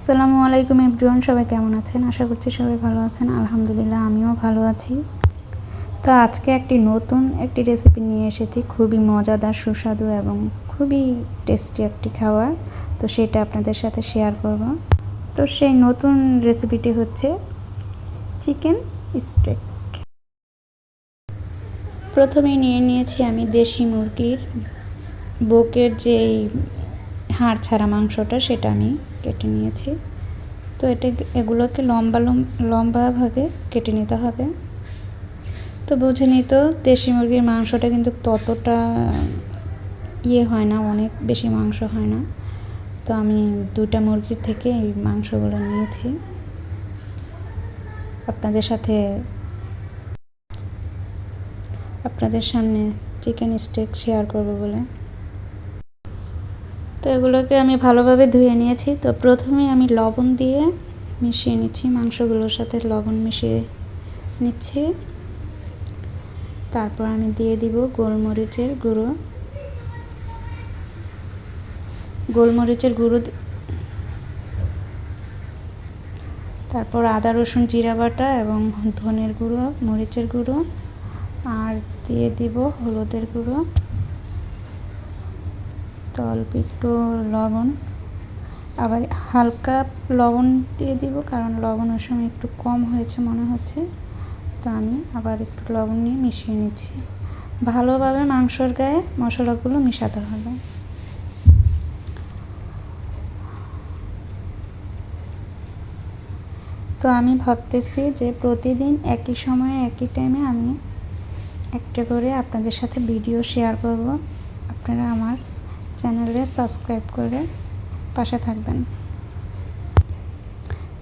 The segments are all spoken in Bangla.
আসসালামু আলাইকুম এভরিওয়ান, সবাই কেমন আছেন? আশা করছি সবাই ভালো আছেন। আলহামদুলিল্লাহ, আমিও ভালো আছি। তো আজকে একটি নতুন একটি রেসিপি নিয়ে এসেছি, খুবই মজাদার, সুস্বাদু এবং খুবই টেস্টি একটি খাবার। তো সেটা আপনাদের সাথে শেয়ার করব। তো সেই নতুন রেসিপিটি হচ্ছে চিকেন স্টেক প্রথমেই নিয়ে নিয়েছি আমি দেশি মুরগির বুকের যেই হাড় ছাড়া মাংসটা, সেটা আমি কেটে নিয়েছি। তো এটা এগুলোকে লম্বা লম্বাভাবে কেটে নিতে হবে। তো বুঝে নিত দেশি মুরগির মাংসটা কিন্তু ততটা ইয়ে হয় না, অনেক বেশি মাংস হয় না। তো আমি দুটা মুরগির থেকে এই মাংসগুলো নিয়েছি। আপনাদের সাথে আপনাদের সামনে চিকেন স্টেক শেয়ার করব বলে। তো এগুলোকে আমি ভালোভাবে ধুয়ে নিয়েছি। তো প্রথমে আমি লবণ দিয়ে মিশিয়ে নিচ্ছি, মাংসগুলোর সাথে লবণ মিশিয়ে নিচ্ছি। তারপর আমি দিয়ে দিব গোলমরিচের গুঁড়ো। গোলমরিচের গুঁড়ো তারপর আদা, রসুন, জিরা বাটা এবং ধনের গুঁড়ো, মরিচের গুঁড়ো। আর দিয়ে দিব হলুদের গুঁড়ো। তো অল্প একটু লবণ। আবার হালকা লবণ দিয়ে দিব, কারণ লবণ ওই সময় একটু কম হয়েছে মনে হচ্ছে। তো আমি আবার একটু লবণ নিয়ে মিশিয়ে নিচ্ছি। ভালোভাবে মাংসর গায়ে মশলাগুলো মিশাতে হবে। তো আমি ভাবতেছি যে প্রতিদিন একই সময়ে, একই টাইমে আমি একটা করে আপনাদের সাথে ভিডিও শেয়ার করব। আপনারা আমার চ্যানেলে সাবস্ক্রাইব করে পাশে থাকবেন।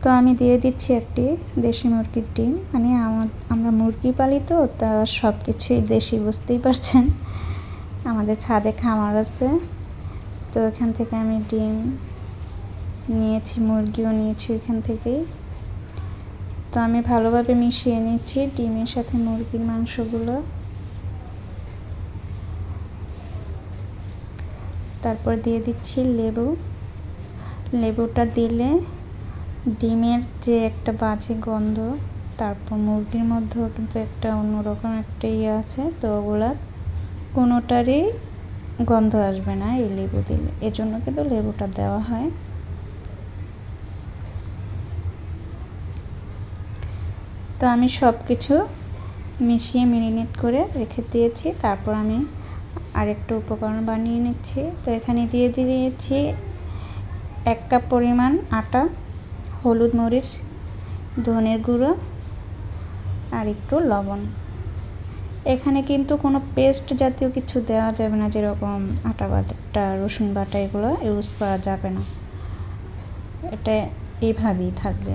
তো আমি দিয়ে দিচ্ছি একটি দেশি মুরগির ডিম। মানে আমার আমরা মুরগি পালি তো, তা সব কিছুই দেশি, বুঝতেই পারছেন। আমাদের ছাদে খামার আছে। তো এখান থেকে আমি ডিম নিয়েছি, মুরগিও নিয়েছি এখান থেকেই। তো আমি ভালোভাবে মিশিয়ে নিচ্ছি ডিমের সাথে মুরগির মাংসগুলো। তারপর দিয়ে দিচ্ছি লেবু। লেবুটা দিলে ডিমের যে একটা বাজে গন্ধ, তারপর মুরগির মধ্যেও কিন্তু একটা অন্যরকম একটা ইয়ে আছে, তো ওগুলা কোনোটারই গন্ধ আসবে না এই লেবু দিলে। এজন্য কিন্তু লেবুটা দেওয়া হয়। তো আমি সব কিছু মিশিয়ে মেরিনেট করে রেখে দিয়েছি। তারপর আমি আরেকটু উপকরণ বানিয়ে নিচ্ছি। তো এখানে দিয়ে দিয়েছি এক কাপ পরিমাণ আটা, হলুদ মরিচ, ধনের গুঁড়ো আর একটু লবণ। এখানে কিন্তু কোনো পেস্ট জাতীয় কিছু দেওয়া যাবে না, যেরকম আটা বাটা, রসুন বাটা, এগুলো ইউজ করা যাবে না। এটা এইভাবেই থাকবে।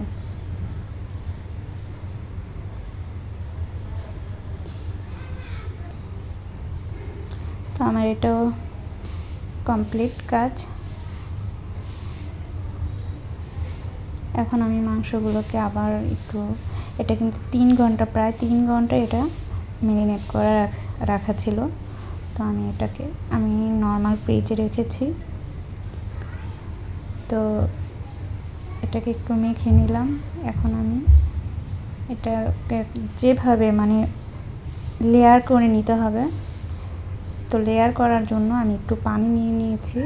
তো আমার এটাও কমপ্লিট কাজ। এখন আমি মাংসগুলোকে আবার একটু, এটা কিন্তু তিন ঘণ্টা, প্রায় তিন ঘণ্টা এটা মেরিনেট করা রাখা ছিল। তো আমি এটাকে, আমি নর্মাল ফ্রিজে রেখেছি। তো এটাকে একটু মেখে নিলাম। এখন আমি এটাকে যেভাবে মানে লেয়ার করে নিতে হবে। তো লেয়ার করার জন্য আমি একটু পানি নিয়ে নিয়েছি,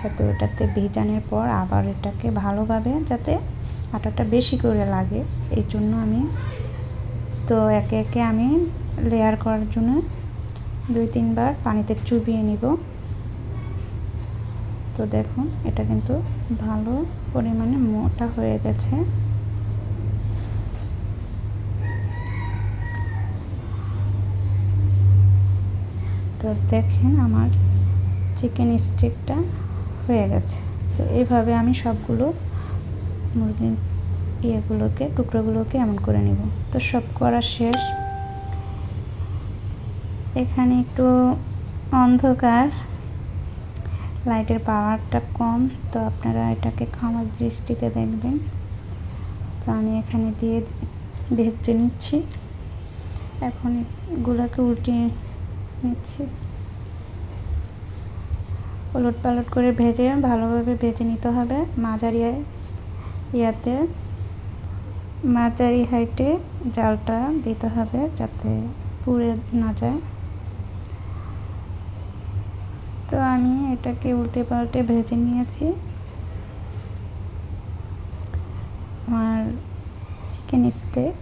যাতে ওটাতে ভেজানোর পর আবার এটাকে ভালোভাবে যাতে আটাটা বেশি করে লাগে। এই জন্য আমি তো একে একে আমি লেয়ার করার জন্য দুই তিনবার পানিতে চুবিয়ে নিব। তো দেখুন, এটা কিন্তু ভালো পরিমাণে মোটা হয়ে গেছে। তো দেখেন আমার চিকেন স্টিকটা হয়ে গেছে। তো এইভাবে আমি সবগুলো মুরগির ইয়েগুলোকে, টুকরোগুলোকে এমন করে নিব। তো সব করা শেষ। এখানে একটু অন্ধকার লাইটের পাওয়ারটা কম। তো আপনারা এটাকে ক্ষমার দৃষ্টিতে দেখবেন। তো আমি এখানে দিয়ে ভেজে নিচ্ছি। এখন এগুলোকে উল্টিয়ে নিচ্ছি। উলট পালট করে ভেজে ভালোভাবে ভেজে নিতে হবে মাঝারি ইয়াতে। মাঝারি হাইটে জালটা দিতে হবে যাতে পুড়ে না যায়। তো আমি এটাকে উল্টে পাল্টে ভেজে নিয়েছি। আমার চিকেন স্টেক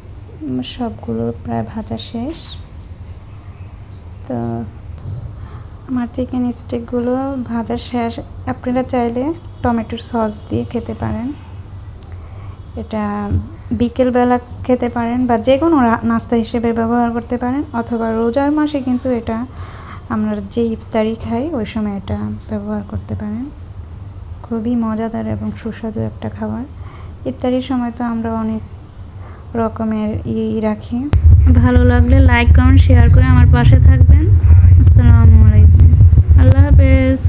সবগুলো প্রায় ভাজা শেষ। তো আমার চিকেন স্টিকগুলো ভাজার শেষ। আপনারা চাইলে টমেটোর সস দিয়ে খেতে পারেন। এটা বিকেলবেলা খেতে পারেন বা যে কোনো নাস্তা হিসেবে ব্যবহার করতে পারেন অথবা রোজার মাসে কিন্তু এটা আমরা যে ইফতারি খাই, ওই সময় এটা ব্যবহার করতে পারেন। খুবই মজাদার এবং সুস্বাদু একটা খাবার। ইফতারির সময় তো আমরা অনেক রকমের ই রাখি। ভালো লাগলে লাইক কমেন্ট শেয়ার করে আমার পাশে থাকবেন। আসসালামু আলাইকুম। আল্লাহ হাফেজ।